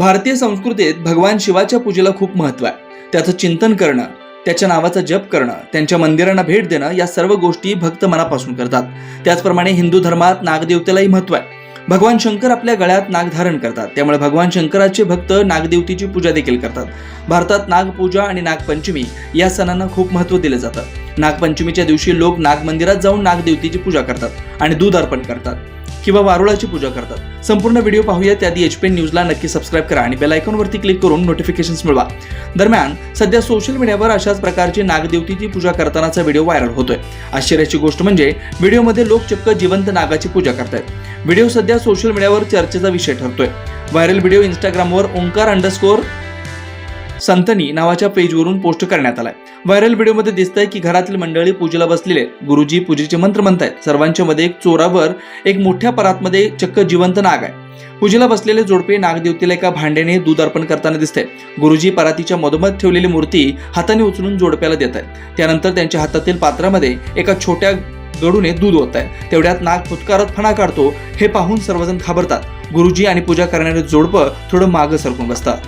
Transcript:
भारतीय संस्कृतीत भगवान शिवाच्या पूजेला खूप महत्त्व आहे. त्याचं चिंतन करणं त्याच्या नावाचा जप करणं त्यांच्या मंदिरांना भेट देणं या सर्व गोष्टी भक्त मनापासून करतात. त्याचप्रमाणे हिंदू धर्मात नागदेवतेलाही महत्त्व आहे. भगवान शंकर आपल्या गळ्यात नाग धारण करतात. त्यामुळे भगवान शंकराचे भक्त नागदेवतेची पूजा देखील करतात. भारतात नागपूजा आणि नागपंचमी या सणांना खूप महत्त्व दिलं जातं. नागपंचमीच्या दिवशी लोक नाग मंदिरात जाऊन नागदेवतेची पूजा करतात आणि दूध अर्पण करतात. किंवा वारुळाची पूजा करतात. संपूर्ण व्हिडिओ पाहूया त्याआधी एच न्यूजला नक्की सबस्क्राईब करा आणि बेल आयकॉनवरती क्लिक करून नोटिफिकेशन्स मिळवा. दरम्यान सध्या सोशल मीडियावर अशाच प्रकारची नागदेवतीची पूजा करतानाचा व्हिडिओ व्हायरल होतोय. आश्चर्याची गोष्ट म्हणजे व्हिडिओमध्ये लोक चक्क जिवंत नागाची पूजा करतायत. व्हिडिओ सध्या सोशल मीडियावर चर्चेचा विषय ठरतोय. व्हायरल व्हिडिओ इंस्टाग्रामवर ओंकार अंडरस्कोर संतनी नावाच्या पेजवरून पोस्ट करण्यात आलाय. व्हायरल व्हिडिओमध्ये दिसतंय की घरातील मंडळी पूजेला बसलेले. गुरुजी पूजेचे मंत्र म्हणतायत. सर्वांच्या मध्ये एक चोरावर एक मोठ्या परातमध्ये चक्क जिवंत नाग आहे. पूजेला बसलेले जोडपे नागदेवतेला एका भांड्याने दूध अर्पण करताना दिसते गुरुजी परातीच्या मधोमध ठेवलेली मूर्ती हाताने उचलून जोडप्याला देत आहेत त्यानंतर त्यांच्या हातातील पात्रामध्ये एका छोट्या गडूने दूध होत आहे तेवढ्यात नाग फुटकारत फणा काढतो. हे पाहून सर्वजण घाबरतात. गुरुजी आणि पूजा करणारे जोडपं थोडं मागं सरकून बसतात.